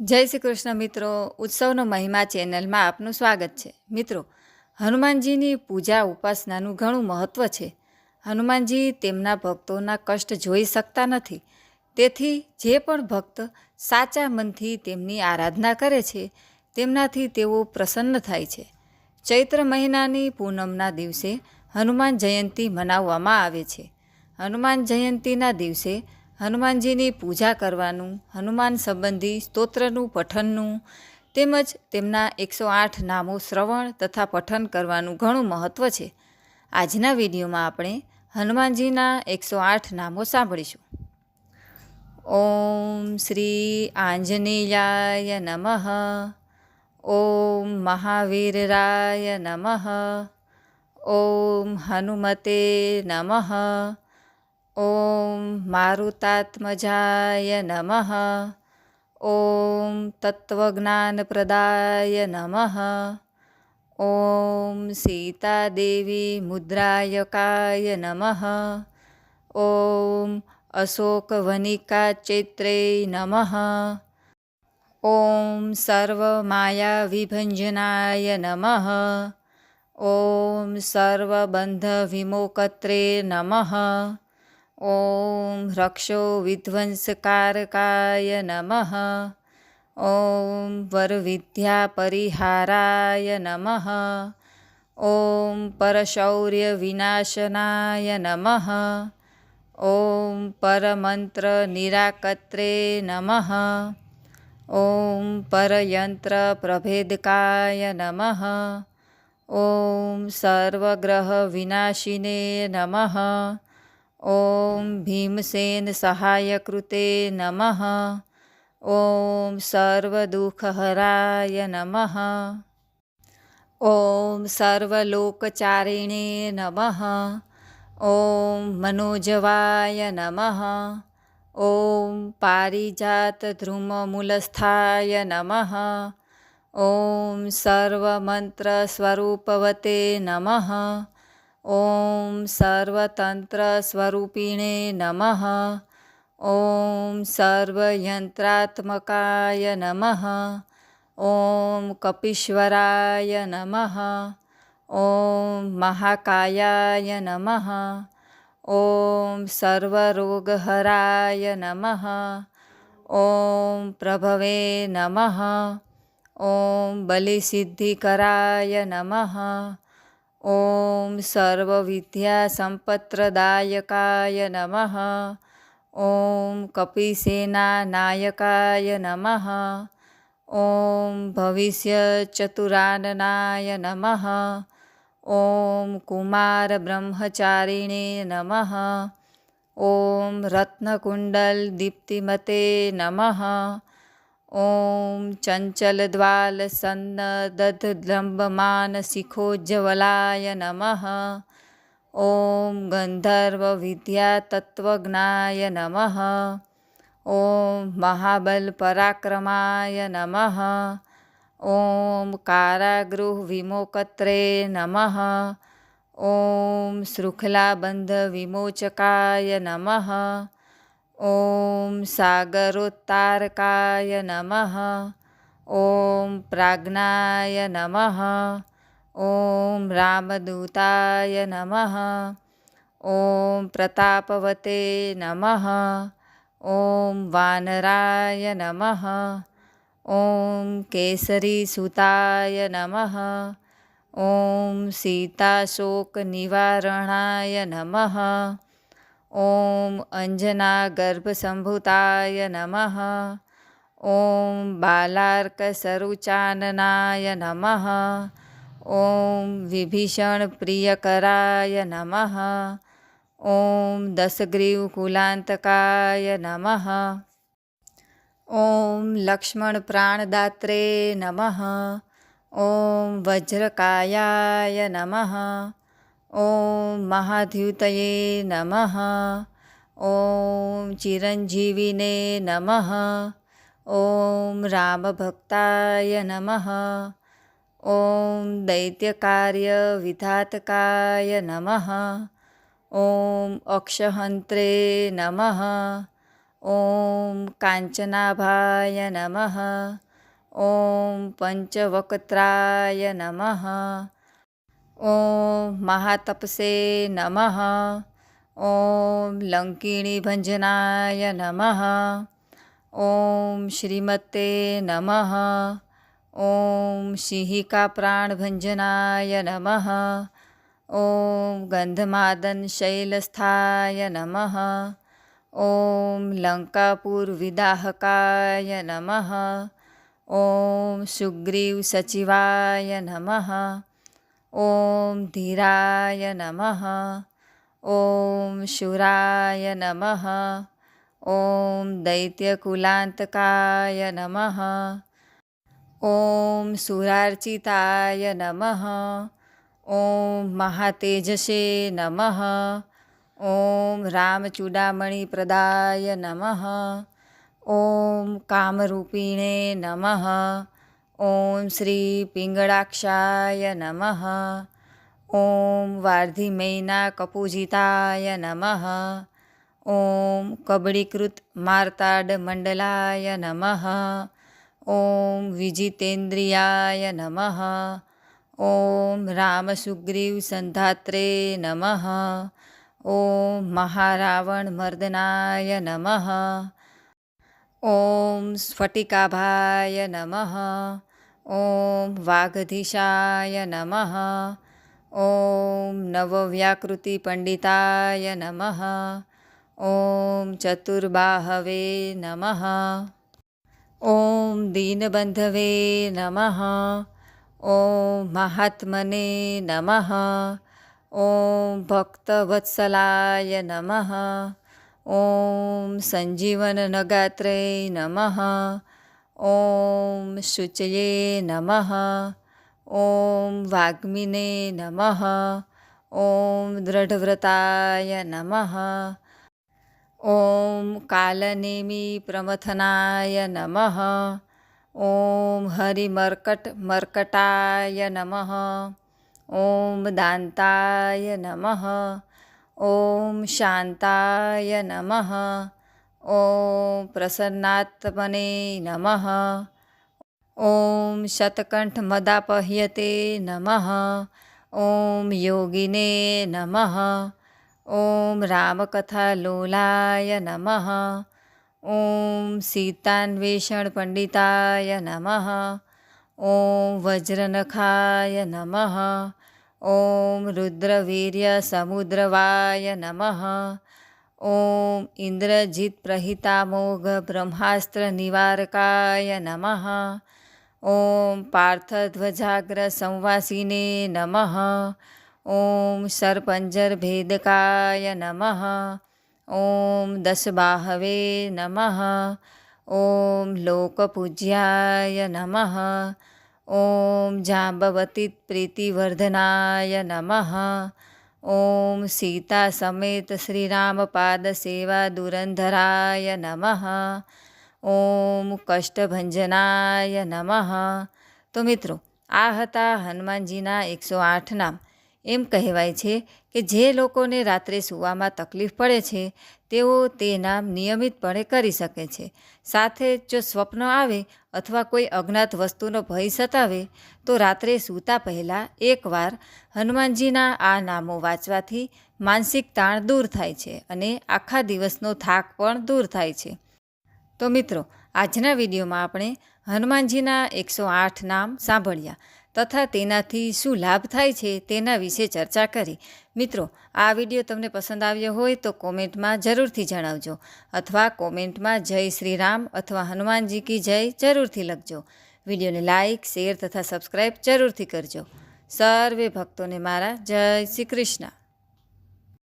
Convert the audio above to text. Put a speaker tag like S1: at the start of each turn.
S1: જય શ્રી કૃષ્ણ મિત્રો, ઉત્સવનો મહિમા ચેનલમાં આપનું સ્વાગત છે. મિત્રો, હનુમાનજીની પૂજા ઉપાસનાનું ઘણું મહત્ત્વ છે. હનુમાનજી તેમના ભક્તોના કષ્ટ જોઈ શકતા નથી. તેથી જે પણ ભક્ત સાચા મનથી તેમની આરાધના કરે છે, તેમનાથી તેઓ પ્રસન્ન થાય છે. ચૈત્ર મહિનાની પૂનમના દિવસે હનુમાન જયંતી મનાવવામાં આવે છે. હનુમાન જયંતીના દિવસે હનુમાનજીની પૂજા કરવાનું, હનુમાન સંબંધી સ્તોત્રનું, પઠનનું તેમજ તેમના એકસો આઠ નામો શ્રવણ તથા પઠન કરવાનું ઘણું મહત્ત્વ છે. આજના વિડીયોમાં આપણે હનુમાનજીના એકસો આઠ નામો સાંભળીશું. ઓમ શ્રી આંજનેયાય નમઃ. ઓમ મહાવીરાય નમઃ. ઓમ હનુમતે નમઃ. ॐ मारुतात्मजाय नमः। ॐ तत्त्वज्ञानप्रदाय नमः। ॐ सीतादेवी मुद्रायकाय नमः। ॐ अशोकवनिकाचैत्रे नमः। ॐ सर्वमायाविभञ्जनाय नमः। ॐ सर्वबन्धविमोकत्रे नमः। ॐ रक्षो विध्वंसकारकाय नमः। ॐ वरविद्यापरिहाराय नमः। ॐ परशौर्यविनाशनाय नमः। ॐ परमन्त्रनिराकत्रे नमः। ॐ परयन्त्रप्रभेदकाय नमः। ॐ सर्वग्रहविनाशिने नमः। ॐ भीमसेनसहायकृते नमः। ॐ सर्वदुःखहराय नमः। ॐ सर्वलोकचारिणे नमः। ॐ मनोजवाय नमः। ॐ पारिजातध्रुममूलस्थाय नमः। ॐ सर्वमन्त्रस्वरूपवते नमः। ॐ सर्वतन्त्रस्वरूपिणे नमः। ॐ सर्वयन्त्रात्मकाय नमः। ॐ कपीश्वराय नमः। ॐ महाकायाय नमः। ॐ सर्वरोगहराय नमः। ॐ प्रभवे नमः। ॐ बलिसिद्धिकराय नमः। ॐ सर्वविद्यासम्पत्रदायकाय नमः। ॐ कपिसेनानायकाय नमः। ॐ भविष्यचतुराननाय नमः। कुमार ब्रह्मचारिणे नमः। ॐ रत्नकुण्डलदीप्तिमते नमः। ॐ चञ्चलद्वालसन्नदधलम्बमानशिखोज्ज्वलाय नमः। ॐ गन्धर्वविद्यातत्त्वज्ञाय नमः। नम महाबलपराक्रमाय कारागृह ॐ नम नमः। ॐ विमोचकाय नमः। ॐ सागरोत्तारकाय नमः। ॐ प्राज्ञाय नमः। ॐ रामदूताय नमः। ॐ प्रतापवते नम। ॐ वानराय नम। ओं केसरीसुताय नमः। ॐ सीताशोकनिवारणाय नमः। ॐ अञ्जनागर्भसम्भुताय नमः। ॐ बालार्कसरुचाननाय नमः। विभीषण विभीषणप्रियकराय नमः। ॐ दशग्रीवकुलान्तकाय नमः। ॐ लक्ष्मणप्राणदात्रे नमः। ॐ वज्रकायाय नमः। ॐ महाद्युतये नमः। ॐ चिरञ्जीविने नमः। ॐ रामभक्ताय नमः। ॐ दैत्यकार्यविधातकाय नमः। ॐ अक्षहन्त्रे नमः। ॐ काञ्चनाभाय नमः। ॐ पञ्चवक्त्राय नमः। ॐ महातपसे नमः। ॐ लङ्किणीभञ्जनाय नमः। ॐ श्रीमते नमः। ॐ शिहिकाप्राणभञ्जनाय नमः। ॐ गन्धमादनशैलस्थाय नमः। ॐ लङ्कापुरविदाहकाय नमः। ॐ सुग्रीवसचिवाय नमः। ॐ धीराय नमः। ॐ शूराय नमः। ॐ दैत्यकुलान्तकाय नमः। ॐ सुरार्चिताय नमः। ॐ महातेजसे नमः। ॐ रामचूडामणिप्रदाय नमः। ॐ कामरूपिणे नमः। ॐ श्रीपिङ्गळाक्षाय नमः। ॐ वार्धिमैनाकपूजिताय नमः। ॐ कबडीकृतमार्ताडमण्डलाय नमः। ॐ विजितेन्द्रियाय नमः। ॐ रामसुग्रीवसन्धात्रे नमः। ॐ महारावणमर्दनाय नमः। ॐ स्फटिकाभाय नमः। ॐ वागधीशाय नमः। ॐ नवव्याकृतिपण्डिताय नमः। ॐ चतुर्बाहवे नमः। ॐ दीनबन्धवे नमः। ॐ महात्मने नमः। ॐ भक्तवत्सलाय नमः। ॐ सञ्जीवननगात्रे नमः। ॐ शुचये नमः। ॐ वाग्मिने नमः। ॐ दृढव्रताय नमः। ॐ कालनेमिप्रमथनाय नमः। ॐ हरिमर्कटमर्कटाय नमः। ॐ दान्ताय नमः। ॐ शान्ताय नमः। ॐ प्रसन्नात्मने नमः। ॐ शतकण्ठमदापह्यते नमः। ॐ योगिने नमः। ॐ रामकथालोलाय नमः। ॐ सीतान्वेषणपण्डिताय नमः। ॐ वज्रनखाय नमः। ॐ रुद्रवीर्यसमुद्रवाय नमः। ॐ इन्द्रजित्प्रहितामोघब्रह्मास्त्रनिवारकाय नमः। ॐ पार्थध्वजाग्रसंवासिने नमः। ॐ सर्पञ्जरभेदकाय नमः। ॐ दशबाहवे नमः। ॐ लोकपूज्याय नमः। ॐ जाम्बवतीप्रीतिवर्धनाय नमः। ॐ सीतासमेतश्रीरामपादसेवादुरन्धराय नमः ॐ કષ્ટભંજનાય નમઃ તો મિત્રો આ હતા હનુમાનજીના એકસો આઠ નામ એમ કહેવાય છે કે જે લોકોને રાત્રે સૂવામાં તકલીફ પડે છે, તેઓ તે નામ નિયમિતપણે કરી શકે છે. સાથે જો સ્વપ્ન આવે અથવા કોઈ અજ્ઞાત વસ્તુનો ભય સતાવે, તો રાત્રે સૂતા પહેલાં એકવાર હનુમાનજીના આ નામો વાંચવાથી માનસિક તાણ દૂર થાય છે અને આખા દિવસનો થાક પણ દૂર થાય છે. તો મિત્રો, આજના વિડીયોમાં આપણે હનુમાનજીના એકસો આઠ નામ સાંભળ્યા. તથા તેનાથી શું લાભ થાય છે તેના વિશે ચર્ચા કરી. મિત્રો, આ વીડિયો તમને પસંદ આવ્યો હોય તો કોમેન્ટમાં જરૂરથી જણાવજો અથવા કોમેન્ટમાં જય શ્રી રામ અથવા હનુમાનજી કી જય જરૂરથી લખજો. વિડીયોને લાઇક શેર તથા સબસ્ક્રાઈબ જરૂરથી કરજો. સર્વે ભક્તોને મારા જય શ્રી કૃષ્ણ.